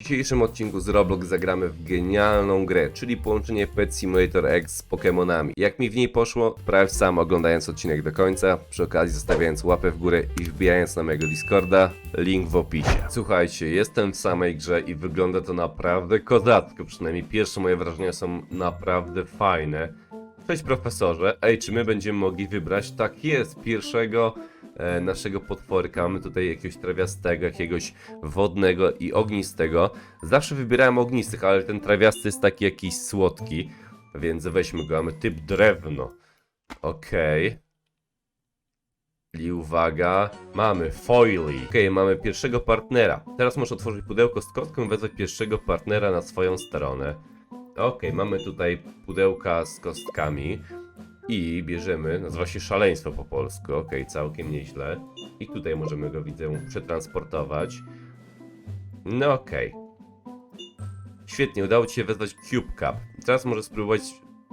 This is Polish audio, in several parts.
W dzisiejszym odcinku z Roblox zagramy w genialną grę, czyli połączenie Pet Simulator X z Pokémonami. Jak mi w niej poszło, sprawdź sam oglądając odcinek do końca, przy okazji zostawiając łapę w górę i wbijając na mojego Discorda, link w opisie. Słuchajcie, jestem w samej grze i wygląda to naprawdę kozacko, przynajmniej pierwsze moje wrażenia są naprawdę fajne. Cześć profesorze, ej, czy my będziemy mogli wybrać? Tak jest, pierwszego naszego potworka. Mamy tutaj jakiegoś trawiastego, jakiegoś wodnego i ognistego. Zawsze wybierałem ognistych, ale ten trawiasty jest taki jakiś słodki, więc weźmy go. Mamy typ drewno. Okej. I uwaga, mamy foily. Okej, mamy pierwszego partnera. Teraz możesz otworzyć pudełko z kostką wezwać pierwszego partnera na swoją stronę. Okej, mamy tutaj pudełka z kostkami. I bierzemy, nazywa się szaleństwo po polsku, okej, całkiem nieźle. I tutaj możemy go, widzę, przetransportować. No okej. Świetnie, udało Ci się wezwać Cube Cup. Teraz możesz spróbować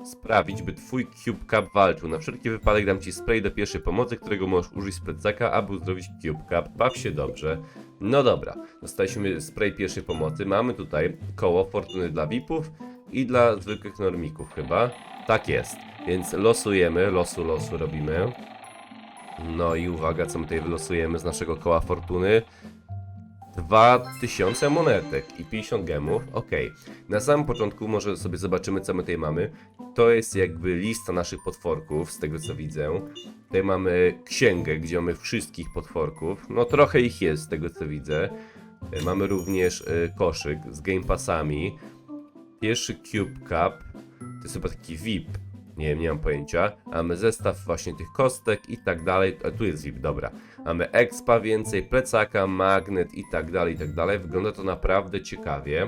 sprawić, by Twój Cube Cup walczył. Na wszelki wypadek dam Ci spray do pierwszej pomocy, którego możesz użyć z plecaka, aby uzdrowić Cube Cup. Baw się dobrze. No dobra, dostaliśmy spray pierwszej pomocy. Mamy tutaj koło fortuny dla VIP-ów i dla zwykłych normików chyba. Tak jest. Więc losujemy, losu, losu robimy. No i uwaga, co my tutaj wylosujemy z naszego koła fortuny. 2000 monetek i 50 gemów. Ok. Na samym początku może sobie zobaczymy, co my tutaj mamy. To jest jakby lista naszych potworków, z tego co widzę. Tutaj mamy księgę, gdzie mamy wszystkich potworków. No trochę ich jest, z tego co widzę. E, Mamy również e, koszyk z game passami. Pierwszy Cube Cup. To jest chyba taki VIP. Nie wiem, nie mam pojęcia. Mamy zestaw właśnie tych kostek i tak dalej. A tu jest VIP, dobra. Mamy expa więcej, plecaka, magnet i tak dalej, i tak dalej. Wygląda to naprawdę ciekawie.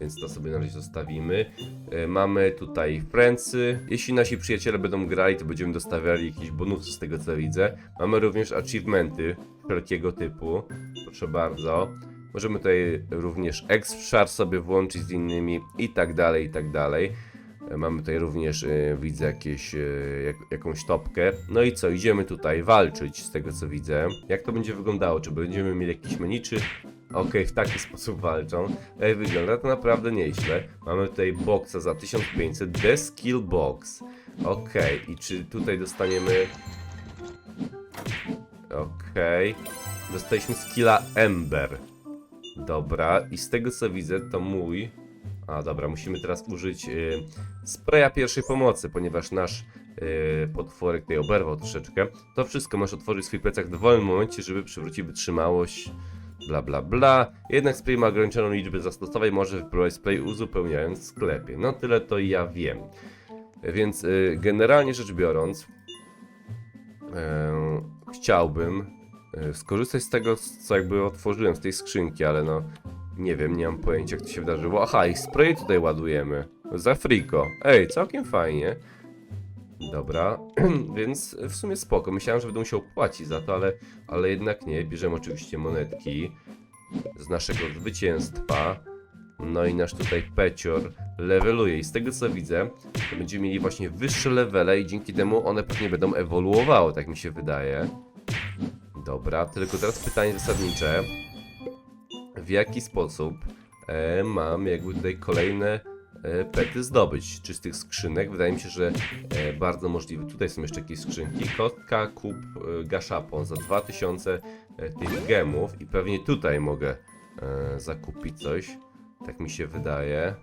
Więc to sobie na razie zostawimy. E, Mamy tutaj friendsy. Jeśli nasi przyjaciele będą grali, to będziemy dostawiali jakieś bonusy z tego co widzę. Mamy również achievementy wszelkiego typu. Proszę bardzo. Możemy tutaj również X-Char sobie włączyć z innymi i tak dalej, i tak dalej. Mamy tutaj również, e, widzę, jakieś, e, jak, jakąś topkę. No i co, idziemy tutaj walczyć z tego co widzę. Jak to będzie wyglądało? Czy będziemy mieli jakiś menu, czy... Okej, w taki sposób walczą. Ej, wygląda to naprawdę nieźle. Mamy tutaj boxa za 1500, The Skill Box. Okej, i czy tutaj dostaniemy... Okej. Dostaliśmy skilla Ember. Dobra, i z tego co widzę, to mój. A dobra, musimy teraz użyć y, spraya pierwszej pomocy, ponieważ nasz y, potworek tutaj oberwał troszeczkę. To wszystko możesz otworzyć swój plecak w dowolnym momencie, żeby przywrócić wytrzymałość. Bla bla bla. Jednak spray ma ograniczoną liczbę zastosowań, może wypróbować spray uzupełniając w sklepie. No tyle to ja wiem. Więc y, generalnie rzecz biorąc, e, chciałbym e, skorzystać z tego, co jakby otworzyłem z tej skrzynki, ale no nie wiem, nie mam pojęcia jak to się wydarzyło. Aha, i spray tutaj ładujemy. Za friko. Ej, całkiem fajnie. Dobra, więc w sumie spoko. Myślałem, że będę musiał płacić za to, ale, ale jednak nie. Bierzemy oczywiście monetki z naszego zwycięstwa. No i nasz tutaj pecior leveluje i z tego co widzę, to będziemy mieli właśnie wyższe levele i dzięki temu one pewnie będą ewoluowały, tak mi się wydaje. Dobra, tylko teraz pytanie zasadnicze. W jaki sposób e, mam jakby tutaj kolejne e, pety zdobyć? Czy z tych skrzynek? Wydaje mi się, że e, bardzo możliwe. Tutaj są jeszcze jakieś skrzynki. Kostka, kup, e, gaszapon za 2000 e, tych gemów i pewnie tutaj mogę e, zakupić coś. Tak mi się wydaje.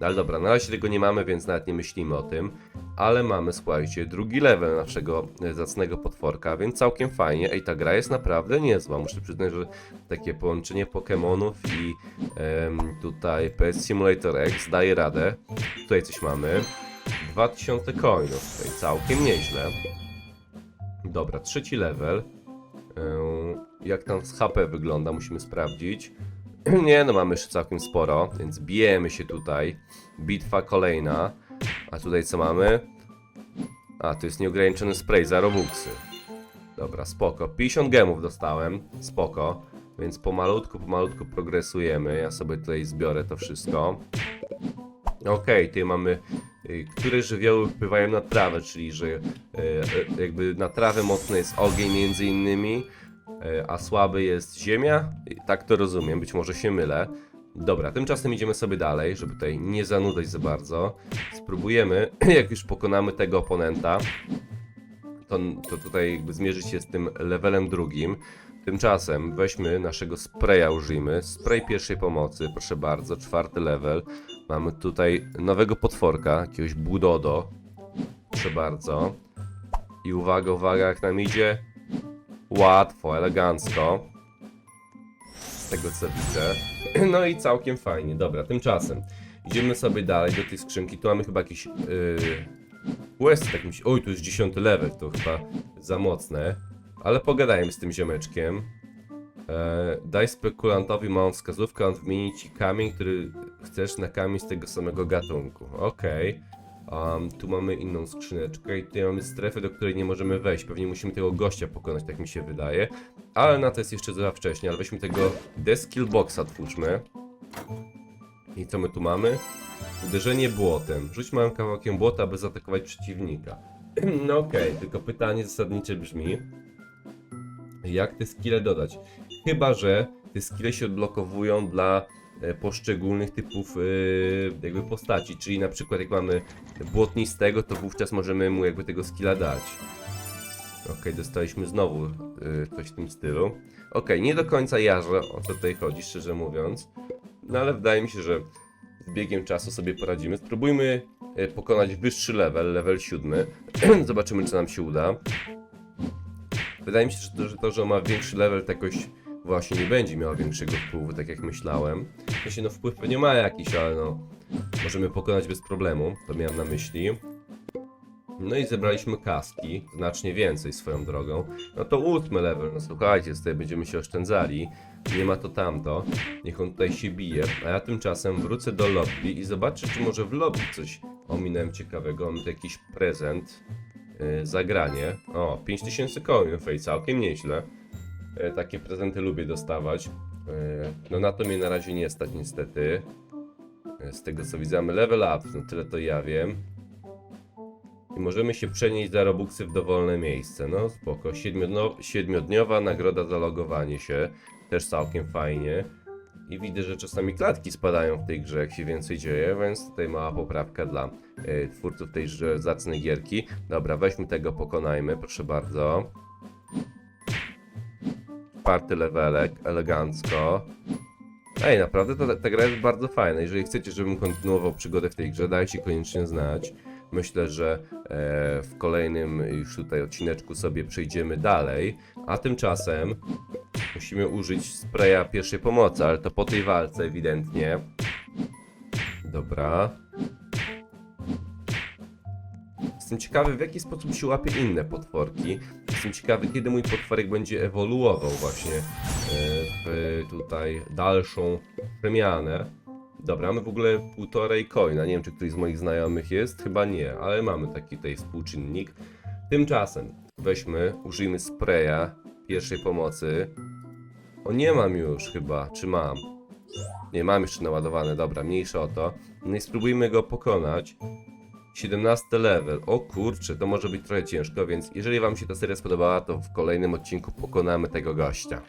No Ale dobra, na razie tego nie mamy, więc nawet nie myślimy o tym. Ale mamy, słuchajcie, drugi level naszego e, zacnego potworka, więc całkiem fajnie. Ej, ta gra jest naprawdę niezła. Muszę przyznać, że takie połączenie Pokémonów i em, tutaj PS Simulator X daje radę. Tutaj coś mamy. 2000 coinów, tutaj całkiem nieźle. Dobra, trzeci level. Em, Jak tam z HP wygląda, musimy sprawdzić. Nie, no mamy jeszcze całkiem sporo, więc bijemy się tutaj. Bitwa kolejna. A tutaj co mamy? A, to jest nieograniczony spray za Robuxy. Dobra, spoko. 50 gemów dostałem, spoko. Więc pomalutku, pomalutku progresujemy. Ja sobie tutaj zbiorę to wszystko. Okej, tutaj mamy, y, które żywioły wpływają na trawę, czyli że y, y, jakby na trawę mocny jest ogień między innymi, a słaby jest ziemia. Tak to rozumiem, być może się mylę. Dobra, tymczasem idziemy sobie dalej, żeby tutaj nie zanudzać za bardzo. Spróbujemy, jak już pokonamy tego oponenta, to, to tutaj jakby zmierzyć się z tym levelem drugim. Tymczasem weźmy naszego spraya, użyjmy. Spray pierwszej pomocy, proszę bardzo, czwarty level. Mamy tutaj nowego potworka, jakiegoś Budodo. Proszę bardzo. I uwaga, uwaga, jak nam idzie. Łatwo, elegancko. Z tego co widzę. No i całkiem fajnie. Dobra, tymczasem idziemy sobie dalej do tej skrzynki. Tu mamy chyba jakiś yy, quest. Oj, tu jest 10 level, to chyba za mocne. Ale pogadajmy z tym ziomeczkiem. E, daj spekulantowi małą wskazówkę, on wymieni ci kamień, który chcesz na kamień z tego samego gatunku. Okej. Um, tu mamy inną skrzyneczkę i tutaj mamy strefę, do której nie możemy wejść. Pewnie musimy tego gościa pokonać, tak mi się wydaje. Ale na to jest jeszcze za wcześnie, ale weźmy tego Deskill Boxa, twórzmy. I co my tu mamy? Uderzenie błotem. Rzuć małym kawałkiem błota, aby zaatakować przeciwnika. No okej, tylko pytanie zasadnicze brzmi jak te skille dodać. Chyba, że te skille się odblokowują dla poszczególnych typów e, jakby postaci, czyli na przykład jak mamy błotnistego, to wówczas możemy mu jakby tego skilla dać. Okej, dostaliśmy znowu e, coś w tym stylu. Okej, nie do końca jarzę o co tutaj chodzi, szczerze mówiąc. No ale wydaje mi się, że z biegiem czasu sobie poradzimy. Spróbujmy e, pokonać wyższy level, level 7. Zobaczymy, czy nam się uda. Wydaje mi się, że to, że ma większy level, to jakoś właśnie nie będzie miał większego wpływu, tak jak myślałem. W sensie, no wpływ pewnie ma jakiś, ale no możemy pokonać bez problemu, to miałem na myśli. No i zebraliśmy kaski, znacznie więcej swoją drogą. No to ósmy level, no słuchajcie, tutaj będziemy się oszczędzali. Nie ma to tamto. Niech on tutaj się bije. A ja tymczasem wrócę do lobby i zobaczę, czy może w lobby coś ominąłem ciekawego. Mamy tu jakiś prezent. Yy, zagranie. O, 5000 coinów, ej, całkiem nieźle. Yy, takie prezenty lubię dostawać. Yy, no na to mnie na razie nie stać niestety. Yy, z tego co widzę, mamy level up, no tyle to ja wiem. I możemy się przenieść za Robuxy w dowolne miejsce. No spoko. Siedmiodno, siedmiodniowa nagroda za logowanie się. Też całkiem fajnie. I widzę, że czasami klatki spadają w tej grze, jak się więcej dzieje, więc tutaj mała poprawka dla y, twórców tejże zacnej gierki. Dobra, weźmy tego, pokonajmy, proszę bardzo. Czwarty levelek, elegancko. Ej, naprawdę ta, ta gra jest bardzo fajna. Jeżeli chcecie, żebym kontynuował przygodę w tej grze, dajcie koniecznie znać. Myślę, że e, w kolejnym już tutaj odcineczku sobie przejdziemy dalej. A tymczasem musimy użyć spraya pierwszej pomocy, ale to po tej walce ewidentnie. Dobra. Jestem ciekawy, w jaki sposób się łapie inne potworki. Jestem ciekawy, kiedy mój potworek będzie ewoluował właśnie e, w tutaj dalszą przemianę. Dobra, mamy w ogóle półtorej coina. Nie wiem, czy ktoś z moich znajomych jest. Chyba nie, ale mamy taki tutaj współczynnik. Tymczasem weźmy, użyjmy spraya pierwszej pomocy. O, nie mam już chyba. Czy mam? Nie, mam jeszcze naładowane. Dobra, mniejsza o to. No i spróbujmy go pokonać. 17 level. O kurczę, to może być trochę ciężko, więc jeżeli wam się ta seria spodobała, to w kolejnym odcinku pokonamy tego gościa.